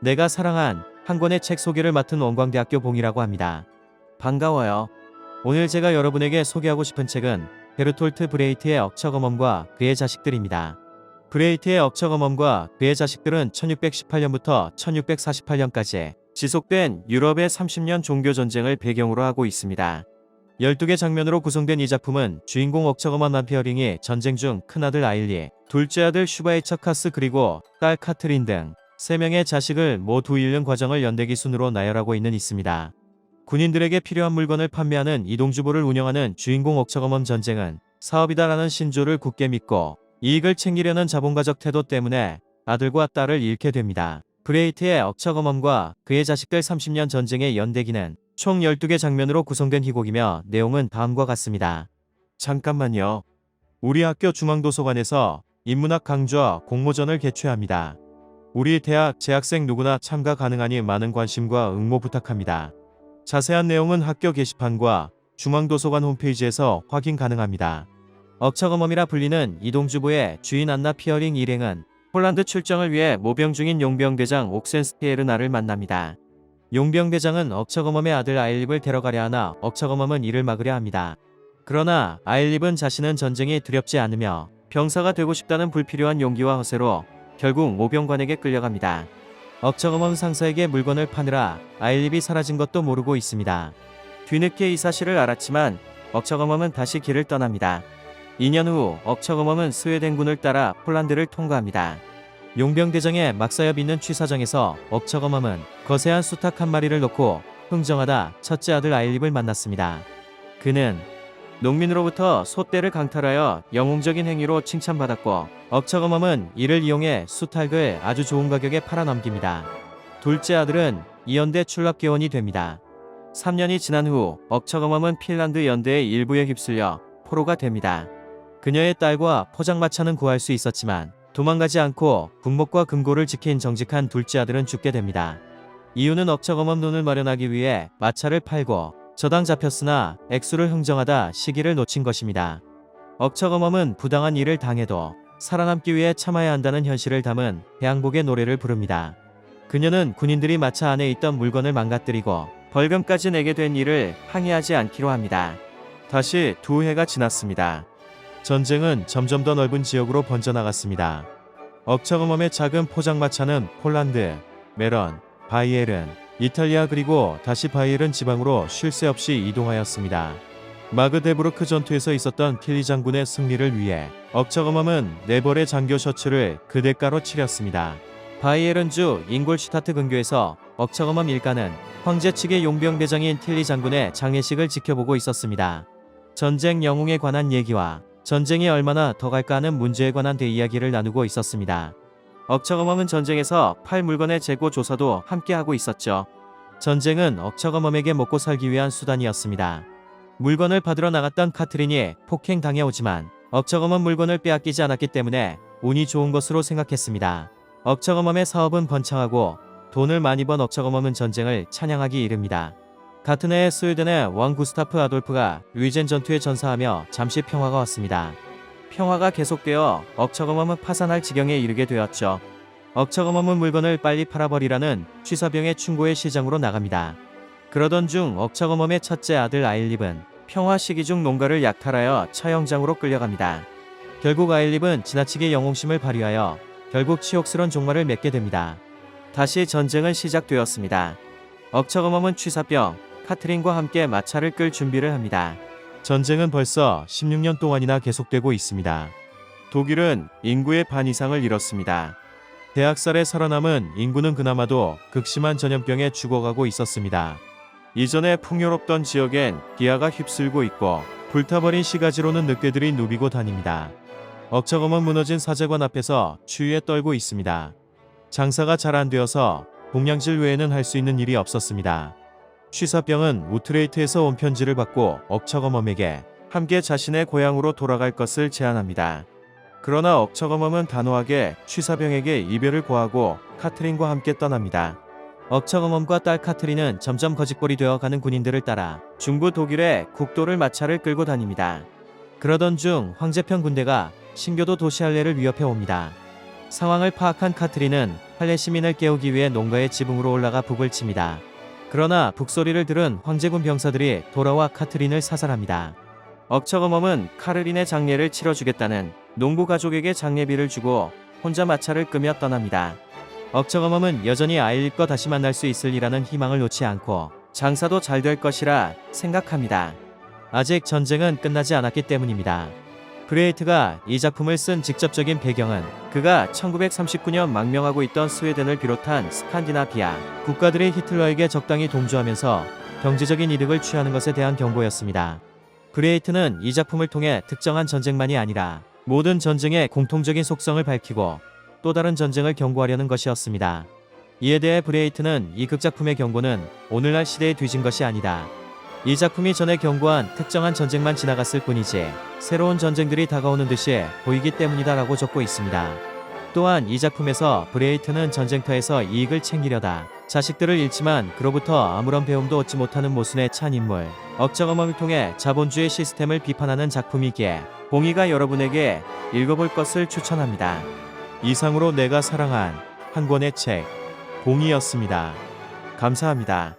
내가 사랑한 한 권의 책 소개를 맡은 원광대학교 봉이라고 합니다. 반가워요. 오늘 제가 여러분에게 소개하고 싶은 책은 베르톨트 브레이트의 억척어멈과 그의 자식들입니다. 브레이트의 억척어멈과 그의 자식들은 1618년부터 1648년까지 지속된 유럽의 30년 종교 전쟁을 배경으로 하고 있습니다. 12개 장면으로 구성된 이 작품은 주인공 억척어멈 남피어링이 전쟁 중 큰아들 아일리, 둘째 아들 슈바이처 카스 그리고 딸 카트린 등 3명의 자식을 모두 잃는 과정을 연대기 순으로 나열하고 있는 있습니다. 군인들에게 필요한 물건을 판매하는 이동주보를 운영하는 주인공 억척어멈 전쟁은 사업이다라는 신조를 굳게 믿고 이익을 챙기려는 자본가적 태도 때문에 아들과 딸을 잃게 됩니다. 브레이트의 억척어멈과 그의 자식들 30년 전쟁의 연대기는 총 12개 장면으로 구성된 희곡이며 내용은 다음과 같습니다. 잠깐만요. 우리 학교 중앙도서관에서 인문학 강좌 공모전을 개최합니다. 우리 대학 재학생 누구나 참가 가능하니 많은 관심과 응모 부탁합니다. 자세한 내용은 학교 게시판과 중앙도서관 홈페이지에서 확인 가능합니다. 억척어멈이라 불리는 이동주보의 주인 안나 피어링 일행은 폴란드 출정을 위해 모병 중인 용병대장 옥센스티에르나를 만납니다. 용병대장은 억척어멈의 아들 아일립을 데려가려 하나 억척어멈은 이를 막으려 합니다. 그러나 아일립은 자신은 전쟁이 두렵지 않으며 병사가 되고 싶다는 불필요한 용기와 허세로 결국 모병관에게 끌려갑니다. 억척어멈 상사에게 물건을 파느라 아일립이 사라진 것도 모르고 있습니다. 뒤늦게 이 사실을 알았지만 억척어멈은 다시 길을 떠납니다. 2년 후 억척어멈은 스웨덴군을 따라 폴란드를 통과합니다. 용병대장의 막사엽 있는 취사정에서 억척어멈은 거세한 수탉 한 마리를 놓고 흥정하다 첫째 아들 아일립을 만났습니다. 그는 농민으로부터 소떼를 강탈하여 영웅적인 행위로 칭찬받았고 억척어멈은 이를 이용해 수탉을 아주 좋은 가격에 팔아넘깁니다. 둘째 아들은 이연대 출납계원이 됩니다. 3년이 지난 후 억척어멈은 핀란드 연대의 일부에 휩쓸려 포로가 됩니다. 그녀의 딸과 포장마차는 구할 수 있었지만 도망가지 않고 군목과 금고를 지킨 정직한 둘째 아들은 죽게 됩니다. 이유는 억척어멈 돈을 마련하기 위해 마차를 팔고 저당 잡혔으나 액수를 흥정하다 시기를 놓친 것입니다. 억척어멈은 부당한 일을 당해도 살아남기 위해 참아야 한다는 현실을 담은 대항복의 노래를 부릅니다. 그녀는 군인들이 마차 안에 있던 물건을 망가뜨리고 벌금까지 내게 된 일을 항의하지 않기로 합니다. 다시 두 해가 지났습니다. 전쟁은 점점 더 넓은 지역으로 번져나갔습니다. 억척어멈의 작은 포장마차는 폴란드, 메런, 바이에른, 이탈리아 그리고 다시 바이에른 지방으로 쉴 새 없이 이동하였습니다. 마그데부르크 전투에서 있었던 필리 장군의 승리를 위해 억척어멈은 네 벌의 장교 셔츠를 그 대가로 치렸습니다. 바이에른주 잉골슈타트 근교에서 억척어멈 일가는 황제 측의 용병 대장인 틸리 장군의 장례식을 지켜보고 있었습니다. 전쟁 영웅에 관한 얘기와 전쟁이 얼마나 더 갈까 하는 문제에 관한 대이야기를 나누고 있었습니다. 억척어멈은 전쟁에서 팔 물건의 재고 조사도 함께 하고 있었죠. 전쟁은 억척어멈에게 먹고 살기 위한 수단이었습니다. 물건을 받으러 나갔던 카트린이 폭행당해 오지만 억척어멈 물건을 빼앗기지 않았기 때문에 운이 좋은 것으로 생각했습니다. 억척어멈의 사업은 번창하고 돈을 많이 번 억척어멈은 전쟁을 찬양하기 이릅니다. 같은 해 스웨덴의 왕 구스타프 아돌프가 루이젠 전투에 전사하며 잠시 평화가 왔습니다. 평화가 계속되어 억척어멈은 파산할 지경에 이르게 되었죠. 억척어멈은 물건을 빨리 팔아버리라는 취사병의 충고의 시장으로 나갑니다. 그러던 중 억척어멈의 첫째 아들 아일립은 평화 시기 중 농가를 약탈하여 처형장으로 끌려갑니다. 결국 아일립은 지나치게 영웅심을 발휘하여 결국 치욕스런 종말을 맺게 됩니다. 다시 전쟁은 시작되었습니다. 억척어멈은 취사병, 카트린과 함께 마차를 끌 준비를 합니다. 전쟁은 벌써 16년 동안이나 계속되고 있습니다. 독일은 인구의 반 이상을 잃었습니다. 대학살에 살아남은 인구는 그나마도 극심한 전염병에 죽어가고 있었습니다. 이전에 풍요롭던 지역엔 기아가 휩쓸고 있고 불타버린 시가지로는 늑대들이 누비고 다닙니다. 억척어멈 무너진 사제관 앞에서 추위에 떨고 있습니다. 장사가 잘 안 되어서 공양질 외에는 할 수 있는 일이 없었습니다. 취사병은 우트레이트에서 온 편지를 받고 억척어멈에게 함께 자신의 고향으로 돌아갈 것을 제안합니다. 그러나 억척어멈은 단호하게 취사병에게 이별을 고하고 카트린과 함께 떠납니다. 억척어멈과 딸 카트린은 점점 거짓골이 되어 가는 군인들을 따라 중부 독일의 국도를 마차를 끌고 다닙니다. 그러던 중 황제편 군대가 신교도 도시할레를 위협해 옵니다. 상황을 파악한 카트린은 할레 시민을 깨우기 위해 농가의 지붕으로 올라가 북을 칩니다. 그러나 북소리를 들은 황제군 병사들이 돌아와 카트린을 사살합니다. 억척어멈은 카르린의 장례를 치러주겠다는 농부 가족에게 장례비를 주고 혼자 마차를 끄며 떠납니다. 억척어멈은 여전히 아일과 다시 만날 수 있으리라는 희망을 놓지 않고 장사도 잘 될 것이라 생각합니다. 아직 전쟁은 끝나지 않았기 때문입니다. 브레이트가 이 작품을 쓴 직접적인 배경은 그가 1939년 망명하고 있던 스웨덴을 비롯한 스칸디나비아 국가들이 히틀러에게 적당히 동조하면서 경제적인 이득을 취하는 것에 대한 경고였습니다. 브레이트는 이 작품을 통해 특정한 전쟁만이 아니라 모든 전쟁의 공통적인 속성을 밝히고 또 다른 전쟁을 경고하려는 것이었습니다. 이에 대해 브레이트는 이 극작품의 경고는 오늘날 시대에 뒤진 것이 아니다. 이 작품이 전에 경고한 특정한 전쟁만 지나갔을 뿐이지 새로운 전쟁들이 다가오는 듯이 보이기 때문이다라고 적고 있습니다. 또한 이 작품에서 브레이트는 전쟁터에서 이익을 챙기려다 자식들을 잃지만 그로부터 아무런 배움도 얻지 못하는 모순에 찬 인물 억정어멈을 통해 자본주의 시스템을 비판하는 작품이기에 봉이가 여러분에게 읽어볼 것을 추천합니다. 이상으로 내가 사랑한 한 권의 책 봉이였습니다. 감사합니다.